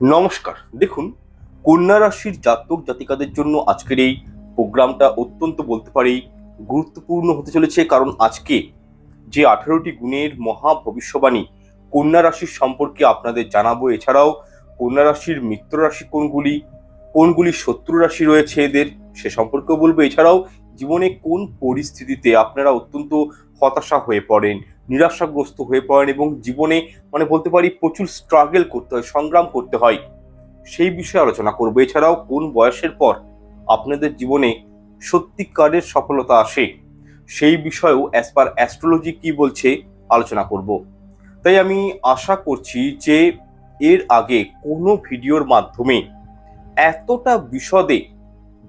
নমস্কার। দেখুন, কন্যা রাশির জাতক জাতিকাদের জন্য আজকের এই প্রোগ্রামটা অত্যন্ত বলতে পারি গুরুত্বপূর্ণ হতে চলেছে। কারণ আজকে যে আঠারোটি গুণের মহা ভবিষ্যবাণী কন্যা রাশির সম্পর্কে আপনাদের জানাব। এছাড়াও কন্যা রাশির মিত্র রাশি কোনগুলি কোনগুলি শত্রু রাশি রয়েছে এদের সে সম্পর্কেও বলব। এছাড়াও জীবনে কোন পরিস্থিতিতে আপনারা অত্যন্ত হতাশা হয়ে পড়েন, নিরাশাগ্রস্ত হয়ে পড়েন এবং জীবনে মানে বলতে পারি, প্রচুর স্ট্রাগল করতে হয়, সংগ্রাম করতে হয়। সেই বিষয়ে আলোচনা করব। এছাড়াও কোন বয়সের পর আপনাদের জীবনে সত্যিকারের সফলতা আসে, সেই বিষয়েও অ্যাজ পার অ্যাস্ট্রোলজি কি বলছে আলোচনা করব। তাই আমি আশা করছি যে এর আগে কোনো ভিডিওর মাধ্যমে এতটা বিশদে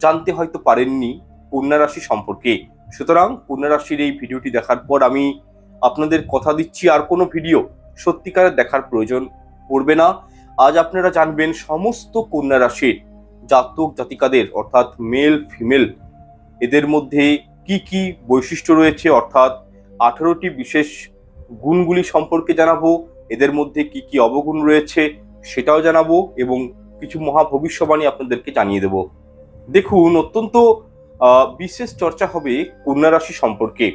জানতে হয়তো পারেননি কন্যা রাশি সম্পর্কে। সুতরাং কন্যা রাশির এই ভিডিওটি দেখার পর আমি আপনাদের কথা দিচ্ছি, আর কোনো ভিডিও সত্যিকারের দেখার প্রয়োজন পড়বে না। আজ আপনারা জানবেন সমস্ত কন্যা রাশির জাতক জাতিকাদের, অর্থাৎ মেল ফিমেল এদের মধ্যে কি কি বৈশিষ্ট্য রয়েছে, অর্থাৎ আঠারোটি বিশেষ গুণগুলি সম্পর্কে জানাব, এদের মধ্যে কি কি অবগুণ রয়েছে সেটাও জানাব, এবং কিছু মহা ভবিষ্যবাণী আপনাদেরকে জানিয়ে দেব। দেখুন, অত্যন্ত বিশেষ চর্চা হবে কন্যা রাশি সম্পর্কে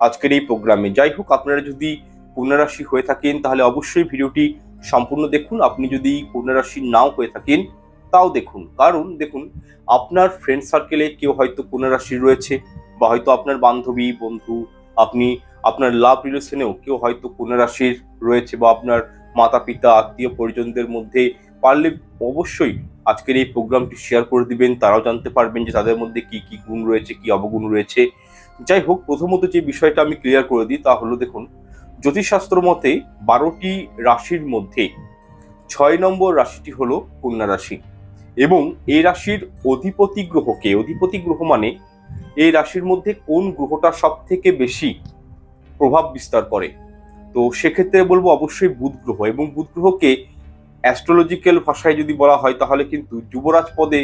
আজকের এই প্রোগ্রামে। যাই হোক, আপনারা যদি কন্যা রাশি হয়ে থাকেন, তাহলে অবশ্যই ভিডিওটি সম্পূর্ণ দেখুন। আপনি যদি কন্যা রাশি নাও হয়ে থাকেন, তাও দেখুন। কারণ দেখুন, আপনার ফ্রেন্ড সার্কেলে কেউ হয়তো কন্যা রাশি রয়েছে বা হয়তো আপনার বান্ধবী, বন্ধু, আপনি আপনার লাভ রিলেশনেও কেউ হয়তো কন্যা রাশির রয়েছে বা আপনার মাতা পিতা আত্মীয় পরিজনদের মধ্যে পারলে অবশ্যই আজকের এই প্রোগ্রামটি শেয়ার করে দিবেন, তারাও জানতে পারবেন যে তাদের মধ্যে কি কি গুণ রয়েছে, কি অবগুণ রয়েছে। যাই হোক, প্রথমত যে বিষয়টা আমি ক্লিয়ার করে দিই তা হলো দেখুন, জ্যোতিষশাস্ত্র মতে বারোটি রাশির মধ্যে ছয় নম্বর রাশিটি হলো কন্যা রাশি। এবং এই রাশির অধিপতি গ্রহকে অধিপতি গ্রহ মানে এই রাশির মধ্যে কোন গ্রহটা সব থেকে বেশি প্রভাব বিস্তার করে? তো সেক্ষেত্রে বলব অবশ্যই বুধ গ্রহ। এবং বুধ গ্রহকে অ্যাস্ট্রোলজিক্যাল ভাষায় যদি বলা হয়, তাহলে কিন্তু যুবরাজ পদে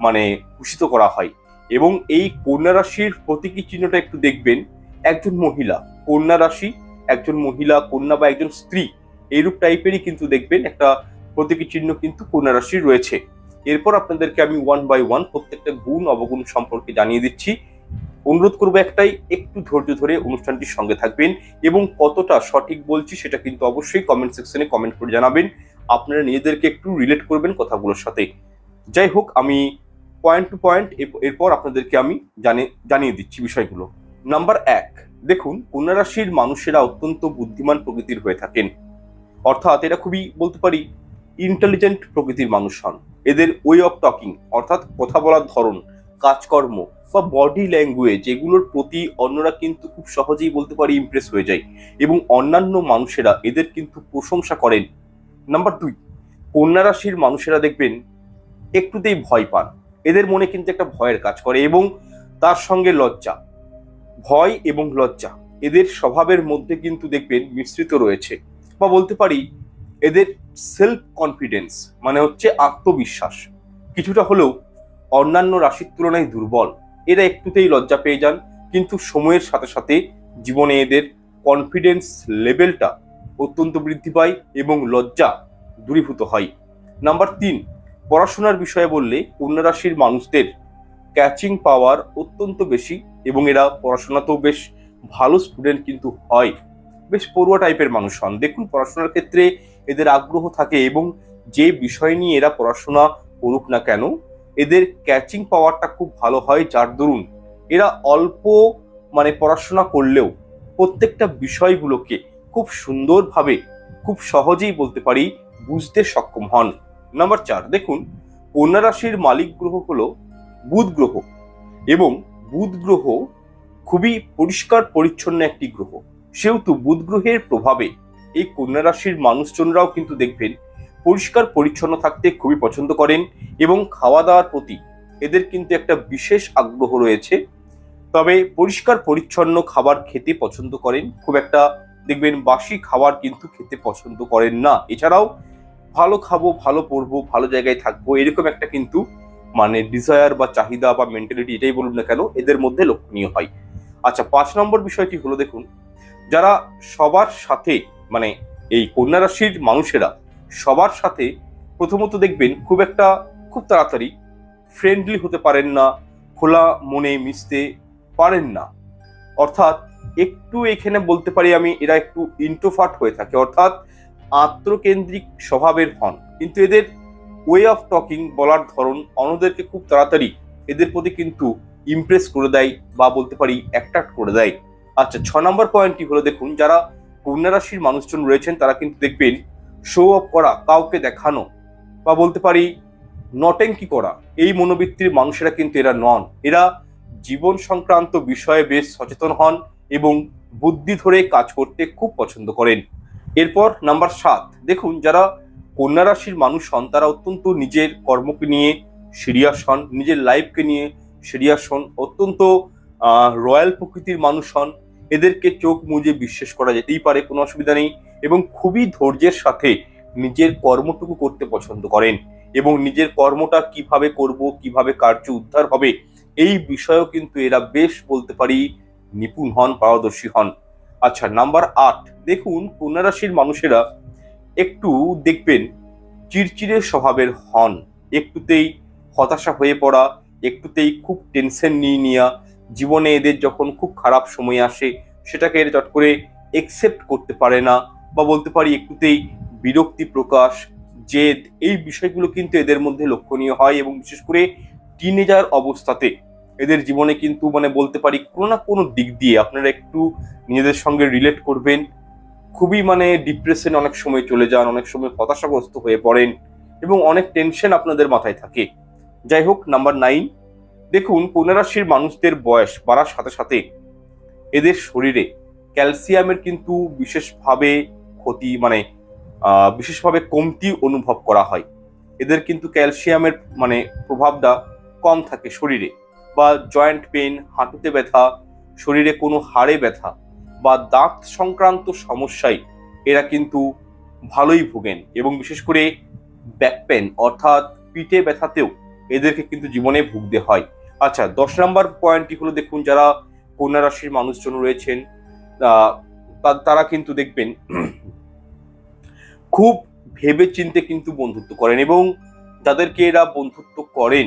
মানে ভূষিত করা হয়। এবং এই কন্যা রাশির প্রতীকী চিহ্নটা একটু দেখবেন, একজন মহিলা, কন্যা রাশি, একজন মহিলা, কন্যা বা একজন স্ত্রী এইরূপ টাইপেরই কিন্তু দেখবেন একটা প্রতীকী চিহ্ন কিন্তু কন্যা রাশির রয়েছে। এরপর আপনাদেরকে আমি ওয়ান বাই ওয়ান প্রত্যেকটা গুণ, অবগুণ সম্পর্কে জানিয়ে দিচ্ছি। অনুরোধ করব একটাই, একটু ধৈর্য ধরে অনুষ্ঠানটির সঙ্গে থাকবেন এবং কতটা সঠিক বলছি সেটা কিন্তু অবশ্যই কমেন্ট সেকশনে কমেন্ট করে জানাবেন। আপনারা নিজেদেরকে একটু রিলেট করবেন কথাগুলোর সাথে। যাই হোক, আমি পয়েন্ট টু পয়েন্ট এরপর আপনাদেরকে আমি জানে, জানিয়ে দিচ্ছি বিষয়গুলো। নাম্বার এক, দেখুন কন্যা রাশির মানুষেরা অত্যন্ত বুদ্ধিমান প্রকৃতির হয়ে থাকেন। অর্থাৎ এরা খুবই বলতে পারি ইন্টেলিজেন্ট প্রকৃতির মানুষ হন। এদের ওয়ে অফ টকিং অর্থাৎ কথা বলার ধরন, কাজকর্ম বা বডি ল্যাঙ্গুয়েজ এগুলোর প্রতি অন্যরা কিন্তু খুব সহজেই বলতে পারি ইমপ্রেস হয়ে যায়। এবং অন্যান্য মানুষেরা এদের কিন্তু প্রশংসা করেন। নাম্বার দুই কন্যা রাশির মানুষেরা দেখবেন একটুতেই ভয় পান। এদের মনে কিন্তু একটা ভয়ের কাজ করে এবং তার সঙ্গে লজ্জা। ভয় এবং লজ্জা, এদের স্বভাবের মধ্যে কিন্তু দেখবেন মিশ্রিত রয়েছে বা বলতে পারি এদের সেলফ কনফিডেন্স মানে হচ্ছে আত্মবিশ্বাস। কিছুটা হলেও অন্যান্য রাশির তুলনায় দুর্বল। এরা একটুতেই লজ্জা পেয়ে যান, কিন্তু সময়ের সাথে সাথে জীবনে এদের কনফিডেন্স লেভেলটা অত্যন্ত বৃদ্ধি পায় এবং লজ্জা দূরীভূত হয়। নাম্বার তিন, পড়াশোনার বিষয়ে বললে কন্যা রাশির মানুষদের ক্যাচিং পাওয়ার অত্যন্ত বেশি এবং এরা পড়াশোনাতেও বেশ ভালো স্টুডেন্ট কিন্তু হয়। বেশ পড়ুয়া টাইপের মানুষ হন। দেখুন, পড়াশোনার ক্ষেত্রে এদের আগ্রহ থাকে এবং যে বিষয় নিয়ে এরা পড়াশোনা করুক না কেন, এদের ক্যাচিং পাওয়ারটা খুব ভালো হয়। যার দরুন এরা অল্প মানে পড়াশোনা করলেও প্রত্যেকটা বিষয়গুলোকে খুব সুন্দরভাবে, খুব সহজেই বলতে পারি বুঝতে সক্ষম হন। নাম্বার চার, দেখুন, কন্যা রাশির মালিক গ্রহ হলো বুধ গ্রহ এবং বুধ গ্রহ খুবই পরিষ্কার পরিচ্ছন্ন একটি গ্রহ। সেহেতু বুধ গ্রহের প্রভাবে এই কন্যা রাশির মানুষজনরাও কিন্তু দেখবেন পরিষ্কার পরিচ্ছন্ন থাকতে খুবই পছন্দ করেন এবং খাওয়া দাওয়ার প্রতি এদের কিন্তু একটা বিশেষ আগ্রহ রয়েছে। তবে পরিষ্কার পরিচ্ছন্ন খাবার খেতে পছন্দ করেন, খুব একটা দেখবেন বাসি খাবার কিন্তু খেতে পছন্দ করেন না। এছাড়াও ভালো খাব, ভালো পড়ব ভালো জায়গায় থাকব, এরকম একটা কিন্তু মানে ডিজায়ার বা চাহিদা বা মেন্টালিটি এটাই বলুন না কেন, এদের মধ্যে লক্ষণীয় হয়। আচ্ছা পাঁচ নম্বর বিষয়টি হলো দেখুন, যারা সবার সাথে মানে এই কন্যা রাশির মানুষেরা সবার সাথে প্রথমত দেখবেন খুব একটা খুব তাড়াতাড়ি ফ্রেন্ডলি হতে পারেন না, খোলা মনে মিশতে পারেন না। অর্থাৎ একটু এখানে বলতে পারি আমি, এরা একটু ইন্ট্রোফার্ট হয়ে থাকে, অর্থাৎ আত্মকেন্দ্রিক স্বভাবের হন। কিন্তু এদের ওয়ে অফ টকিং বলার ধরন অন্যদেরকে খুব তাড়াতাড়ি এদের প্রতি কিন্তু ইমপ্রেস করে দেয় বা বলতে পারি অ্যাট্রাক্ট করে দেয়। আচ্ছা ছ নম্বর পয়েন্টটি হলো দেখুন, যারা কন্যা রাশির মানুষজন রয়েছেন, তারা কিন্তু দেখবেন শো অফ করা, কাউকে দেখানো বা বলতে পারি নটেঙ্কি করা, এই মনোবৃত্তির মানুষেরা কিন্তু এরা নন। এরা জীবন সংক্রান্ত বিষয়ে বেশ সচেতন হন এবং বুদ্ধি ধরে কাজ করতে খুব পছন্দ করেন। এরপর নাম্বার সাত, দেখুন যারা কন্যা রাশির মানুষ হন, তারা অত্যন্ত নিজের কর্মকে নিয়ে সিরিয়াস হন, নিজের লাইফকে নিয়ে সিরিয়াস হন, অত্যন্ত রয়্যাল প্রকৃতির মানুষ হন। এদেরকে চোখ মুজে বিশ্বাস করা যেতেই পারে, কোনো অসুবিধা নেই এবং খুবই ধৈর্যের সাথে নিজের কর্মটুকু করতে পছন্দ করেন এবং নিজের কর্মটা কীভাবে করব, কীভাবে কার্য উদ্ধার হবে, এই বিষয়েও কিন্তু এরা বেশ বলতে পারি নিপুণ হন, পারদর্শী হন। আচ্ছা নাম্বার আট। দেখুন কন্যা রাশির মানুষেরা একটু দেখবেন চিড়চিড়ে স্বভাবের হন। একটুতেই হতাশা হয়ে পড়া, একটুতেই খুব টেনশন নিয়ে নেওয়া। জীবনে এদের যখন খুব খারাপ সময় আসে, সেটাকে এর চট করে একসেপ্ট করতে পারে না বা বলতে পারি একটুতেই বিরক্তি প্রকাশ, জেদ, এই বিষয়গুলো কিন্তু এদের মধ্যে লক্ষণীয় হয় এবং বিশেষ করে টিনেজার অবস্থাতে এদের জীবনে কিন্তু মানে বলতে পারি কোনো না কোনো দিক দিয়ে আপনারা একটু নিজেদের সঙ্গে রিলেট করবেন। খুবই মানে ডিপ্রেশন অনেক সময় চলে যান, অনেক সময় হতাশাগ্রস্ত হয়ে পড়েন এবং অনেক টেনশন আপনাদের মাথায় থাকে। যাই হোক নাম্বার নাইন দেখুন কন্যা রাশির মানুষদের বয়স বাড়ার সাথে সাথে এদের শরীরে ক্যালসিয়ামের কিন্তু বিশেষভাবে ক্ষতি মানে বিশেষভাবে কমতি অনুভব করা হয়। এদের কিন্তু ক্যালসিয়ামের মানে প্রভাবটা কম থাকে শরীরে। বা জয়েন্ট পেন হাঁটুতে ব্যথা, শরীরে কোনো হাড়ে ব্যথা বা দাঁত সংক্রান্ত সমস্যায় এরা কিন্তু ভালোই ভোগেন এবং বিশেষ করে ব্যাক পেন অর্থাৎ পিঠে ব্যথাতেও এদেরকে কিন্তু জীবনে ভুগতে হয়। আচ্ছা দশ নম্বর পয়েন্টটি হলো দেখুন, যারা কন্যা রাশির মানুষজন রয়েছেন তারা কিন্তু দেখবেন খুব ভেবে চিনতে কিন্তু বন্ধুত্ব করেন এবং যাদেরকে এরা বন্ধুত্ব করেন।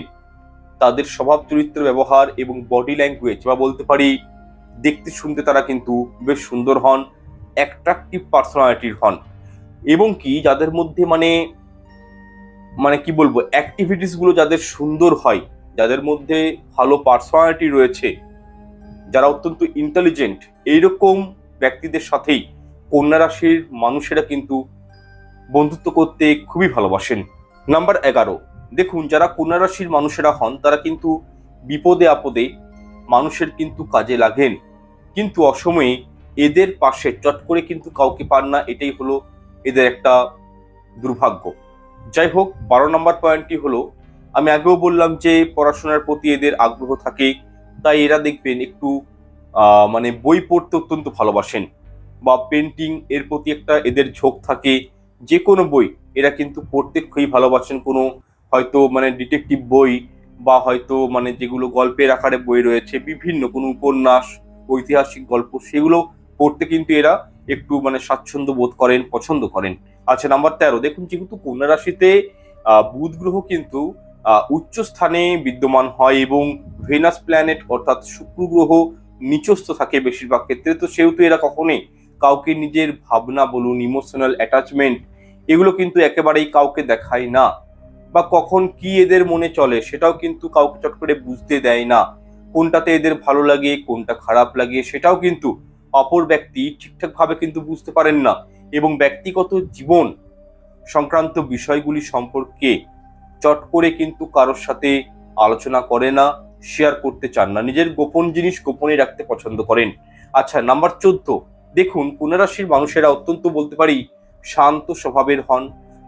তাদের স্বভাব, চরিত্র, ব্যবহার এবং বডি ল্যাঙ্গুয়েজ বা বলতে পারি দেখতে শুনতে তারা কিন্তু বেশ সুন্দর হন অ্যাট্রাকটিভ পার্সোনালিটির হন। এবং কি যাদের মধ্যে মানে মানে কি বলব অ্যাক্টিভিটিসগুলো যাদের সুন্দর হয়, যাদের মধ্যে ভালো পার্সোনালিটি রয়েছে, যারা অত্যন্ত ইন্টেলিজেন্ট এইরকম ব্যক্তিদের সাথেই কন্যা রাশির মানুষেরা কিন্তু বন্ধুত্ব করতে খুবই ভালোবাসেন। নাম্বার এগারো দেখুন, যারা কন্যা রাশির মানুষেরা হন, তারা কিন্তু বিপদে আপদে মানুষের কিন্তু কাজে লাগেন। কিন্তু অসময়ে এদের পাশে চট করে কিন্তু কাউকে পান না, এটাই হলো এদের একটা দুর্ভাগ্য। যাই হোক, বারো নম্বর পয়েন্টটি হলো, আমি আগেও বললাম যে পড়াশোনার প্রতি এদের আগ্রহ থাকে, তাই এরা দেখবেন একটু মানে বই পড়তে অত্যন্ত ভালোবাসেন বা পেন্টিং এর প্রতি একটা এদের ঝোঁক থাকে। যে কোনো বই এরা কিন্তু পড়তে খুবই ভালোবাসেন, কোনো হয়তো মানে ডিটেকটিভ বই বা হয়তো মানে যেগুলো গল্পের আকারে বই রয়েছে, বিভিন্ন কোনো উপন্যাস, ঐতিহাসিক গল্প, সেগুলো পড়তে কিন্তু এরা একটু মানে স্বাচ্ছন্দ্য বোধ করেন, পছন্দ করেন। আচ্ছা নাম্বার তেরো, দেখুন যেহেতু কন্যা রাশিতে বুধ গ্রহ কিন্তু উচ্চ স্থানে বিদ্যমান হয় এবং ভেনাস প্ল্যানেট অর্থাৎ শুক্র গ্রহ নিচস্থ থাকে বেশিরভাগ ক্ষেত্রে, তো সেহেতু এরা কখনোই কাউকে নিজের ভাবনা বলুন ইমোশনাল অ্যাটাচমেন্ট এগুলো কিন্তু একেবারেই কাউকে দেখায় না। বা কখন কি এদের মনে চলে সেটাও কিন্তু কাউকে চট করে বুঝতে দেয় না। কোনটাতে এদের ভালো লাগে, কোনটা খারাপ লাগে সেটাও কিন্তু অপর ব্যক্তি ঠিকঠাক ভাবে কিন্তু বুঝতে পারেন না এবং ব্যক্তিগত জীবন সংক্রান্ত বিষয়গুলি সম্পর্কে চট করে কিন্তু কারোর সাথে আলোচনা করে না শেয়ার করতে চান না। নিজের গোপন জিনিস গোপনে রাখতে পছন্দ করেন। আচ্ছা নাম্বার চোদ্দ। দেখুন পুনরাশির মানুষেরা অত্যন্ত বলতে পারি শান্ত স্বভাবের হন।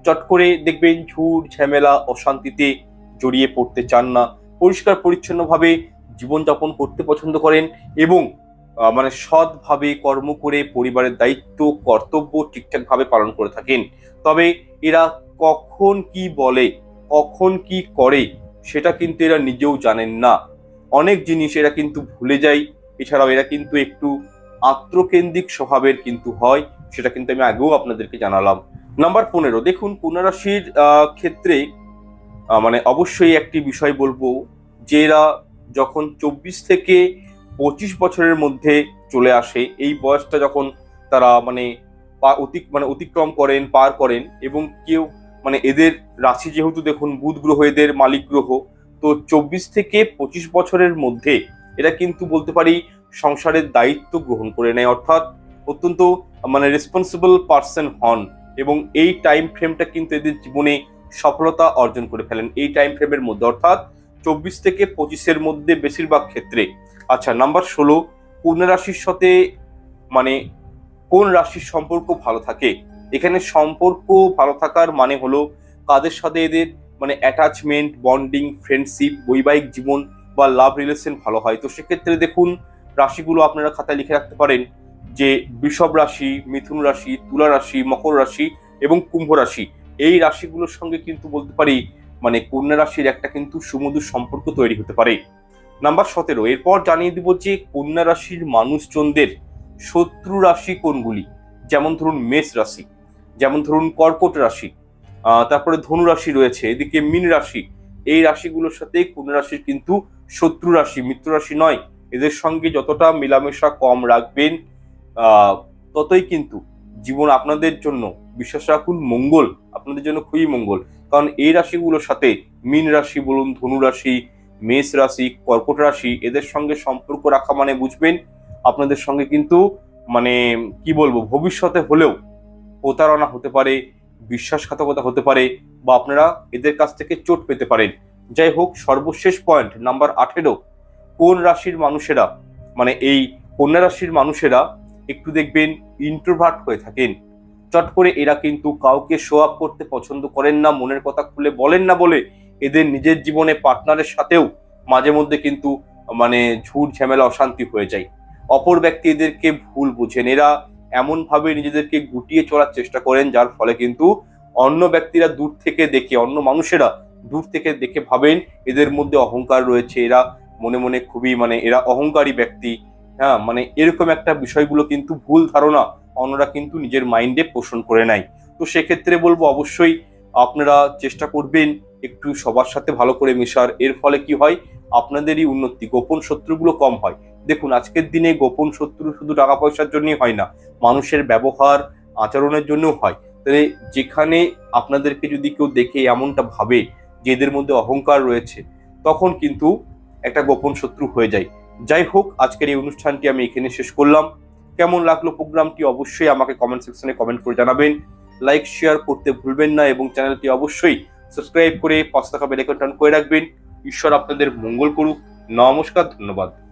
চট করে দেখবেন ঝুট ঝামেলা, অশান্তিতে জড়িয়ে পড়তে চান না। পরিষ্কার, পরিচ্ছন্নভাবে জীবনযাপন করতে পছন্দ করেন এবং মানে সৎভাবে কর্ম করে পরিবারের দায়িত্ব, কর্তব্য ঠিকঠাকভাবে পালন করে থাকেন। তবে এরা কখন কি বলে, কখন কি করে, সেটা কিন্তু এরা নিজেও জানেন না। অনেক জিনিস এরা কিন্তু ভুলে যায়, এছাড়াও এরা কিন্তু একটু আত্মকেন্দ্রিক স্বভাবের কিন্তু হয়, সেটা কিন্তু আমি আগেও আপনাদেরকে জানালাম। নাম্বার পনেরো, দেখুন কন্যা রাশির ক্ষেত্রে মানে অবশ্যই একটি বিষয় বলব যে এরা যখন চব্বিশ থেকে পঁচিশ বছরের মধ্যে চলে আসে, এই বয়সটা যখন তারা মানে পা- অতি মানে অতিক্রম করেন, পার করেন এবং কেউ মানে এদের রাশি যেহেতু দেখুন বুধ গ্রহ, এদের মালিক গ্রহ, তো চব্বিশ থেকে পঁচিশ বছরের মধ্যে এরা কিন্তু বলতে পারি সংসারের দায়িত্ব গ্রহণ করে নেয়। অর্থাৎ অত্যন্ত মানে রেসপন্সিবল পার্সন হন। এবং এই টাইম ফ্রেমটা কিন্তু এদের জীবনে সফলতা অর্জন করে ফেলেন। এই টাইম ফ্রেমের মধ্যে অর্থাৎ চব্বিশ থেকে পঁচিশের মধ্যে বেশিরভাগ ক্ষেত্রে। আচ্ছা নাম্বার ষোলো, কোন রাশির সাথে মানে কোন রাশির সম্পর্ক ভালো থাকে? এখানে সম্পর্ক ভালো থাকার মানে হলো কাদের সাথে এদের মানে অ্যাটাচমেন্ট বন্ডিং ফ্রেন্ডশিপ বৈবাহিক জীবন বা লাভ রিলেশন ভালো হয়? তো সেক্ষেত্রে দেখুন, রাশিগুলো আপনারা খাতায় লিখে রাখতে পারেন। যে বৃষভ রাশি, মিথুন রাশি, তুলা রাশি, মকর রাশি এবং কুম্ভ রাশি, এই রাশিগুলোর সঙ্গে কিন্তু বলতে পারি মানে কন্যা রাশির একটা কিন্তু সুমধুর সম্পর্ক তৈরি হতে পারে। নাম্বার সতেরো, এরপর জানিয়ে দিব যে কন্যা রাশির মানুষজনদের শত্রু রাশি কোনগুলি? যেমন ধরুন মেষ রাশি, যেমন ধরুন কর্কট রাশি তারপরে ধনু রাশি রয়েছে, এদিকে মীন রাশি, এই রাশিগুলোর সাথে কন্যা রাশির কিন্তু শত্রু রাশি, মিত্র রাশি নয়। এদের সঙ্গে যতটা মেলামেশা কম রাখবেন ততই কিন্তু জীবন আপনাদের জন্য, বিশ্বাস রাখুন, মঙ্গল আপনাদের জন্য খুবই মঙ্গল। কারণ এই রাশিগুলোর সাথে মীন রাশি বলুন, ধনু রাশি, মেষ রাশি, কর্কট রাশি, এদের সঙ্গে সম্পর্ক রাখা মানে বুঝবেন, আপনাদের সঙ্গে কিন্তু মানে কি বলব, ভবিষ্যতে হলেও প্রতারণা হতে পারে, বিশ্বাসঘাতকতা হতে পারে বা আপনারা এদের কাছ থেকে চোট পেতে পারেন। যাই হোক, সর্বশেষ পয়েন্ট নাম্বার আঠেরো, কোন রাশির মানুষেরা মানে এই কন্যা রাশির মানুষেরা একটু দেখবেন ইন্ট্রোভার্ট হয়ে থাকেন। চট করে এরা কিন্তু কাউকে শো আপ করতে পছন্দ করেন না, মনের কথা খুলে বলেন না বলে এদের নিজের জীবনে পার্টনারের সাথেও মাঝে মধ্যে কিন্তু মানে ঝুট ঝামেলা, অশান্তি হয়ে যায়। অপর ব্যক্তি এদেরকে ভুল বুঝেন। এরা এমন ভাবে নিজেদেরকে গুটিয়ে চলার চেষ্টা করেন, যার ফলে কিন্তু অন্য ব্যক্তিরা দূর থেকে দেখে, অন্য মানুষেরা দূর থেকে দেখে ভাবেন এদের মধ্যে অহংকার রয়েছে। এরা মনে মনে খুবই মানে এরা অহংকারী ব্যক্তি। হ্যাঁ মানে এরকম একটা বিষয়গুলো কিন্তু ভুল ধারণা অন্যরা কিন্তু নিজের মাইন্ডে পোষণ করে নেয়। তো সেক্ষেত্রে বলব অবশ্যই আপনারা চেষ্টা করবেন একটু সবার সাথে ভালো করে মেশার। এর ফলে কি হয়? আপনাদেরই উন্নতি, গোপন শত্রুগুলো কম হয়। দেখুন, আজকের দিনে গোপন শত্রু শুধু টাকা পয়সার জন্যই হয় না, মানুষের ব্যবহার, আচরণের জন্যও হয়। তাহলে যেখানে আপনাদেরকে যদি কেউ দেখে এমনটা ভাবে যে এদের মধ্যে অহংকার রয়েছে, তখন কিন্তু একটা গোপন শত্রু হয়ে যায়। যাই হোক, আজকের এই অনুষ্ঠানটি আমি এখানে শেষ করলাম। কেমন লাগল প্রোগ্রামটি অবশ্যই আমাকে কমেন্ট সেকশনে কমেন্ট করে জানাবেন। লাইক শেয়ার করতে ভুলবেন না এবং চ্যানেলটি অবশ্যই সাবস্ক্রাইব করে পাঁচ টাকা বেলাইকন টান করে রাখবেন। ঈশ্বর আপনাদের মঙ্গল করুক। নমস্কার, ধন্যবাদ।